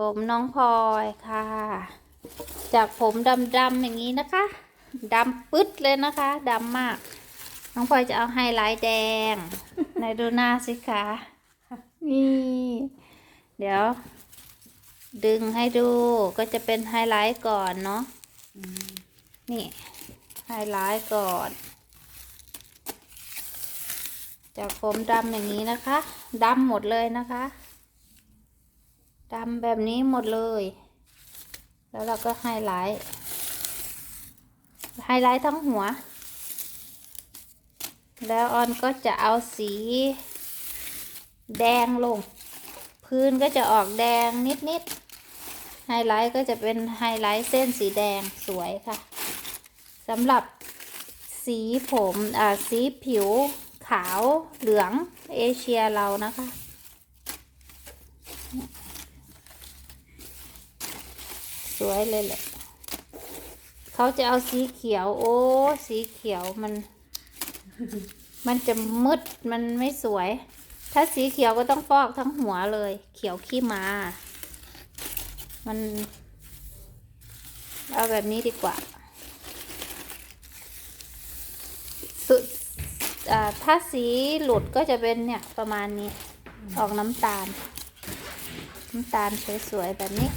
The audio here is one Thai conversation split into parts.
ผมน้องพลอยค่ะ จากผมดำๆอย่างนี้นะคะดำปึ๊ดเลยนะคะดำมาก น้องพลอยจะเอาไฮไลท์แดงไหนดูหน้าสิคะนี่ เดี๋ยว ดึงให้ดูก็จะเป็นไฮไลท์ก่อนเนาะนี่ไฮไลท์ก่อน จากผมดำอย่างนี้นะคะดำหมดเลยนะคะ ดำแบบนี้หมดเลย แล้วเราก็ไฮไลท์ไฮไลท์ทั้งหัว แล้วออนก็จะเอาสี แดงลง พื้นก็จะออกแดงนิดๆไฮไลท์ก็จะเป็นไฮไลท์เส้นสีแดงสวยค่ะสำหรับสีผมอ่าสีผิวขาวเหลืองเอเชียเรานะคะ ส วยเลยแหละ เขาจะเอาสีเขียว โอ้ สีเขียวมัน มันจะมืดมันไม่สวย ถ้าสีเขียวก็ต้องฟอกทั้งหัวเลย เขียวขี้มา มัน เอาแบบนี้ดีกว่าสุดถ้าสีหลุดก็จะเป็นเนี่ยประมาณนี้ ออกน้ำตาล น้ำตาลสวยๆแบบนี้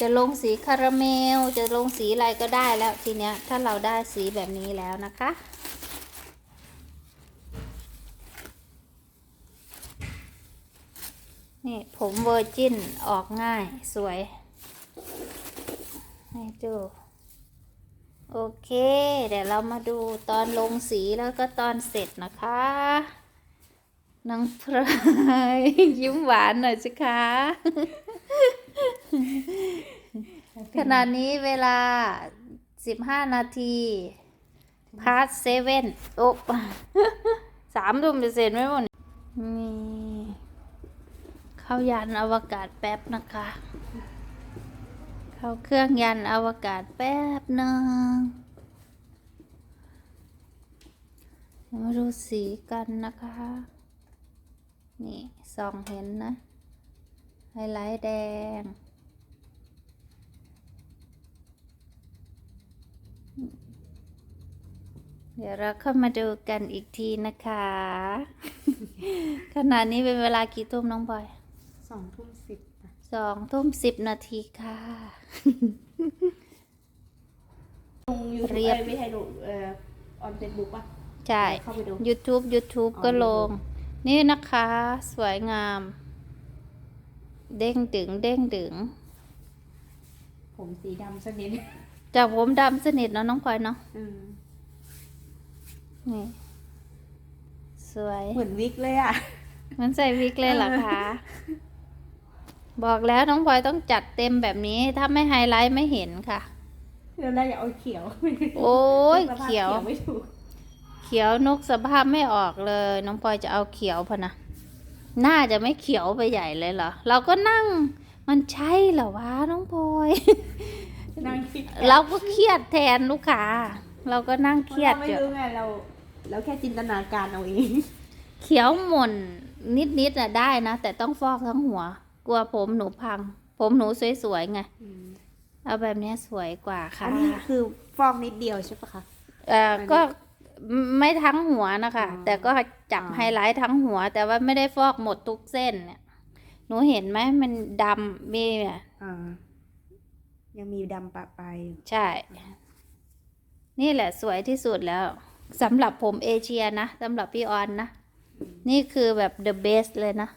จะลงสีคาราเมล จะลงสีอะไรก็ได้แล้วทีเนี้ยถ้าเราได้สีแบบนี้แล้วนะคะ นี่ผมเวอร์จินออกง่ายสวยให้ดูโอเค เดี๋ยวเรามาดูตอนลงสีแล้วก็ตอนเสร็จนะคะน้องพรายยิ้มหวานหน่อยสิคะ ขณะนี้เวลา15นาทีพาร์ทเซเว่นโอ๊ะสามทุ่มจะเสร็จไหมหมดนี่เข้ายานอวกาศแป๊บนะคะ เข้าเครื่องยานอวกาศแป๊บหนึ่งมาดูสีกันนะคะ นี่ส่องเห็นนะ ไฮไลท์แดง เดี๋ยวเราเข้ามาดูกันอีกทีนะคะ ขณะนี้เป็นเวลากี่ทุ่มน้องบอย สองทุ่มสิบนะสองทุ่มสิบนาทีค่ะ ลงยูทูบเรียบ ไม่ให้ลงเอ่อออนเฟซบุ๊กป่ะ ใช่ เข้าไปดู YouTube YouTube อ๋อก็ลง YouTube นี่นะคะ สวยงาม เด้งดึงเด้งดึง ผมสีดำสักนิด จากผมดำสนิทเนาะน้องพลอยเนาะอืมนี่ สวย เหมือนวิกเลยอะ มันใส่วิกเลยเหรอคะ บอกแล้วน้องพลอยต้องจัดเต็มแบบนี้ ถ้าไม่ไฮไลท์ไม่เห็นค่ะ เดี๋ยวเราอยากเอาเขียวโอ้ยสภาพเขียว ไม่ถูกเขียวนกสภาพไม่ออกเลย น้องพลอยจะเอาเขียวพะนะน่าจะไม่เขียวไปใหญ่เลยเหรอ เราก็นั่ง มันใช่เหรอวะน้องพลอย นั่งคิดเราก็เครียดแทนลูกค้า เราก็นั่งเครียดเราไม่อยู่รู้ไงเรา เราแค่จินตนาการเอาเอง เขียวหม่นนิดๆน่ะได้นะ แต่ต้องฟอกทั้งหัว กลัวผมหนูพัง ผมหนูสวยๆไง เอาแบบเนี้ยสวยกว่าค่ะอันนี้คือฟอกนิดเดียวใช่ปะคะ เอ่ออันนี้ก็ไม่ทั้งหัวนะคะ อ๋อแต่ก็จับอ๋อ ไฮไลท์ทั้งหัว แต่ว่าไม่ได้ฟอกหมดทุกเส้นเนี่ยหนูเห็นไหมมันดำมีอะอ่า ยังมีดำปะปลายอยู่ใช่ นี่แหละสวยที่สุดแล้วสำหรับผมเอเชียนะสำหรับพี่ออนนะ นี่คือแบบ the best เลยนะ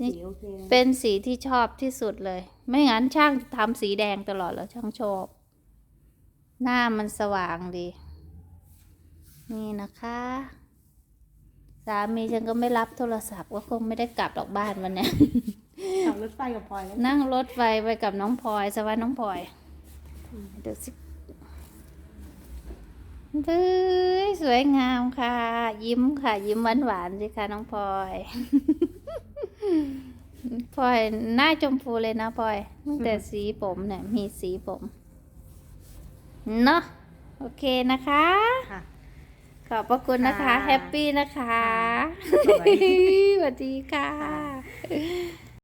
นี่สีโอเคนะเป็นสีที่ชอบที่สุดเลย ไม่งั้นช่างทำสีแดงตลอดแล้วช่างชอบ หน้ามันสว่างดี นี่นะคะ สามีฉันก็ไม่รับโทรศัพท์ก็คงไม่ได้กลับออกบ้านวันเนี้ย ขับรถไฟกับพลอยแล้วนั่งรถไฟไปกับน้องพลอยสวัสดีน้องพลอยเดี๋ยวสิเฮ้ยสวยงามค่ะ ยิ้มค่ะ ยิ้มหวานหวานๆสิคะน้องพลอยพลอยหน้าชมพูเลยนะพลอยตั้งแต่สีผมเนี่ยมีสีผมเนาะโอเคนะคะค่ะขขอบพระคุณนะคะค่ะแฮปปี้นะคะสวัสดีสวัสดีค่ะ